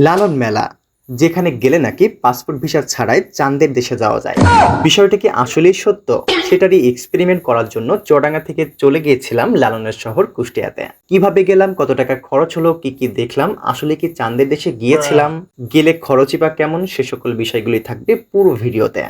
লালন মেলা, যেখানে গেলে নাকি পাসপোর্ট ভিসা ছাড়াই চাঁদের দেশে যাওয়া যায়। বিষয়টা কি আসলেই সত্য? সেটারই এক্সপেরিমেন্ট করার জন্য চুয়াডাঙ্গা থেকে চলে গিয়েছিলাম লালনের শহর কুষ্টিয়াতে। কীভাবে গেলাম, কত টাকা খরচ হলো, কি কি দেখলাম, আসলে কি চাঁদের দেশে গিয়েছিলাম, গেলে খরচই বা কেমন, সে সকল বিষয়গুলি থাকবে পুরো ভিডিওতে।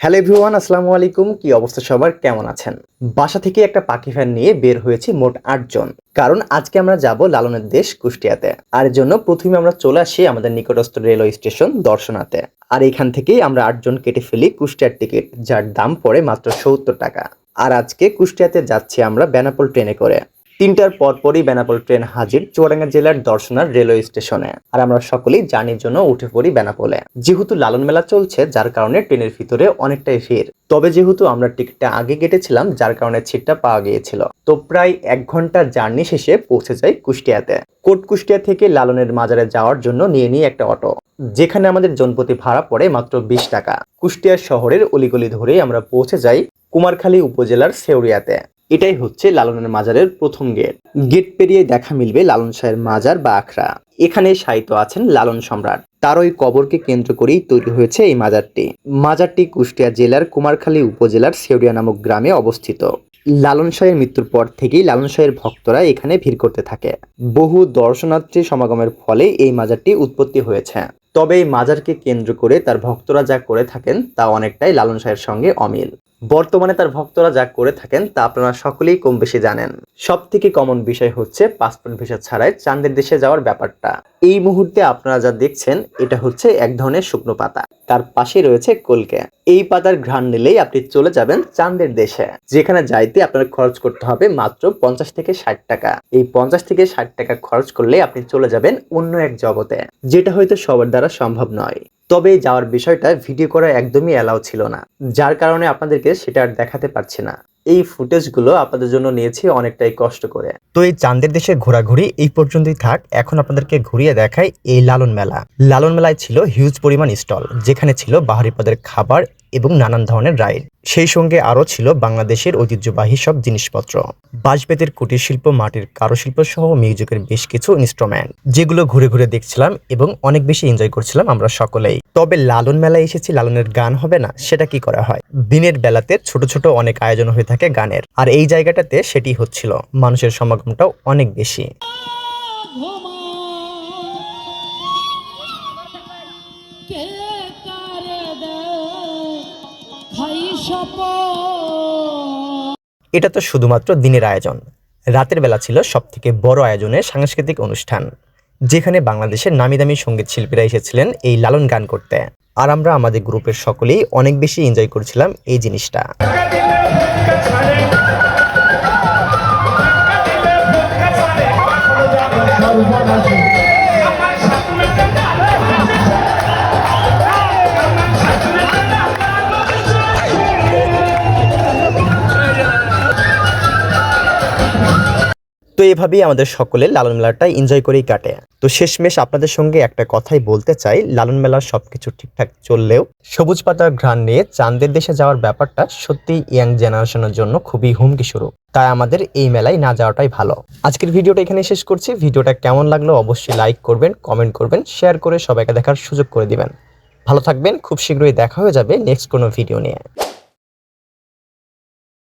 হ্যালো এভরিওয়ান, আসসালামু আলাইকুম, কি অবস্থা সবার, কেমন আছেন? বাসা থেকে একটা পাখি ফ্যান নিয়ে বের হয়েছি মোট আটজন। কারণ আজকে আমরা যাব লালনের দেশ কুষ্টিয়াতে। আর জন্য প্রথমে আমরা চলে আসি আমাদের নিকটস্থ রেলওয়ে স্টেশন দর্শনাতে। আর এখান থেকেই আমরা আটজন কেটে ফেলি কুষ্টিয়ার টিকিট, যার দাম পড়ে মাত্র সত্তর টাকা। আর আজকে কুষ্টিয়াতে যাচ্ছি আমরা বেনাপোল ট্রেনে করে। তিনটার পর পরই বেনাপোল ট্রেন হাজির চুয়াডাঙ্গা জেলার দর্শনার রেলওয়ে স্টেশনে। আর আমরা সকলেই জার্নির জন্য উঠে পড়ি বেনাপোলে। যেহেতু লালন মেলা চলছে, যার কারণে ট্রেনের ভিতরে অনেকটাই ভিড়। তবে যেহেতু আমরা টিকিটটা আগে কেটেছিলাম, যার কারণে সিটটা পাওয়া গিয়েছিল। তো প্রায় এক ঘণ্টা জার্নি শেষে পৌঁছে যাই কুষ্টিয়াতে। কোট কুষ্টিয়া থেকে লালনের মাজারে যাওয়ার জন্য নিয়ে নিই একটা অটো। যেখানে আমাদের জনপ্রতি ভাড়া পড়ে মাত্র বিশ টাকা। কুষ্টিয়া শহরের অলিগলি ধরেই আমরা পৌঁছে যাই কুমারখালী উপজেলার সেউরিয়াতে। এটাই হচ্ছে লালনের মাজারের প্রথম গেট। গেট পেরিয়ে দেখা মিলবে লালন শাহের মাজার বা আখড়া। এখানে সাহিত্য আছেন লালন সম্রাট। তার ওই কবরকে কেন্দ্র করেই তৈরি হয়েছে এই মাজারটি। মাজারটি কুষ্টিয়া জেলার কুমারখালী উপজেলার সেউরিয়া নামক গ্রামে অবস্থিত। লালন শাহের মৃত্যুর পর থেকেই লালন শাহের ভক্তরা এখানে ভিড় করতে থাকে। বহু দর্শনার্থী সমাগমের ফলে এই মাজারটি উৎপত্তি হয়েছে। তবে এই মাজারকে কেন্দ্র করে তার ভক্তরা যা করে থাকেন তা অনেকটাই লালন শাহের সঙ্গে অমিল। বর্তমানে তার ভক্তরা যা করে থাকেন তা আপনারা সকলেই কম বেশি জানেন। সব থেকে কমন বিষয় হচ্ছে পাসপোর্ট ভিসা ছাড়াই চাঁদের দেশে যাওয়ার ব্যাপারটা। এই মুহূর্তে আপনারা যা দেখছেন, এটা হচ্ছে এক ধরনের শুকনো পাতা। তার পাশে রয়েছে কলকে। এই পাতার ঘ্রাণ নিলেই আপনি চলে যাবেন চাঁদের দেশে, যেখানে যাইতে আপনার খরচ করতে হবে মাত্র পঞ্চাশ থেকে ষাট টাকা। এই পঞ্চাশ থেকে ষাট টাকা খরচ করলে আপনি চলে যাবেন অন্য এক জগতে, যেটা হয়তো সবার দ্বারা সম্ভব নয়। তবে যাওয়ার বিষয়টা ভিডিও করা একদমই অ্যালাউ ছিল না, যার কারণে আপনাদেরকে সেটা আর দেখাতে পারছি না। এই ফুটেজগুলো আপনাদের জন্য নিয়েছি অনেকটাই কষ্ট করে। তো এই চাঁদের দেশে ঘোরাঘুরি এই পর্যন্তই থাক, এখন আপনাদেরকে ঘুরিয়ে দেখায় এই লালন মেলা। লালন মেলায় ছিল হিউজ পরিমাণ স্টল যেখানে ছিল বাহারি পদের খাবার এবং নানান ধরনের রাইড। সেই সঙ্গে আরও ছিল বাংলাদেশের ঐতিহ্যবাহী সব জিনিসপত্র। বাঁশবেতের কুটির শিল্প, মাটির কারুশিল্প সহ মিউজিকের বেশ কিছু ইনস্ট্রুমেন্ট যেগুলো ঘুরে ঘুরে দেখছিলাম এবং অনেক বেশি এনজয় করছিলাম আমরা সকলেই। তবে লালন মেলায় এসেছি, লালনের গান হবে না, সেটা কি করা হয়? দিনের বেলাতে ছোট ছোট অনেক আয়োজন হয়ে থাকে গানের, আর এই জায়গাটাতে সেটি হচ্ছিল। মানুষের সমাগমটাও অনেক বেশি। কে এটা তো শুধুমাত্র দিনের আয়োজন। রাতের বেলা ছিল সব থেকে বড় আয়োজনের সাংস্কৃতিক অনুষ্ঠান, যেখানে বাংলাদেশের নামি দামি সংগীত শিল্পীরা এসেছিলেন এই লালন গান করতে। আর আমরা আমাদের গ্রুপের সকলেই অনেক বেশি এনজয় করেছিলাম এই জিনিসটা। তো এভাবেই আমাদের সকলের লালন মেলাটা এনজয় করেই কাটে। তো শেষমেশ আপনাদের সঙ্গে একটা কথাই বলতে চাই, লালন মেলার সবকিছু ঠিকঠাক চললেও সবুজ পাতার ঘ্রাণ নিয়ে চাঁদের দেশে যাওয়ার ব্যাপারটা সত্যিই ইয়াং জেনারেশনের জন্য খুবই হুমকি শুরু তাই আমাদের এই মেলায় না যাওয়াটাই ভালো। আজকের ভিডিওটা এখানে শেষ করছি। ভিডিওটা কেমন লাগল অবশ্যই লাইক করবেন কমেন্ট করবেন শেয়ার করে সবাইকে দেখার সুযোগ করে দিবেন। ভালো থাকবেন, খুব শীঘ্রই দেখা হয়ে যাবে নেক্সট কোনো ভিডিও নিয়ে।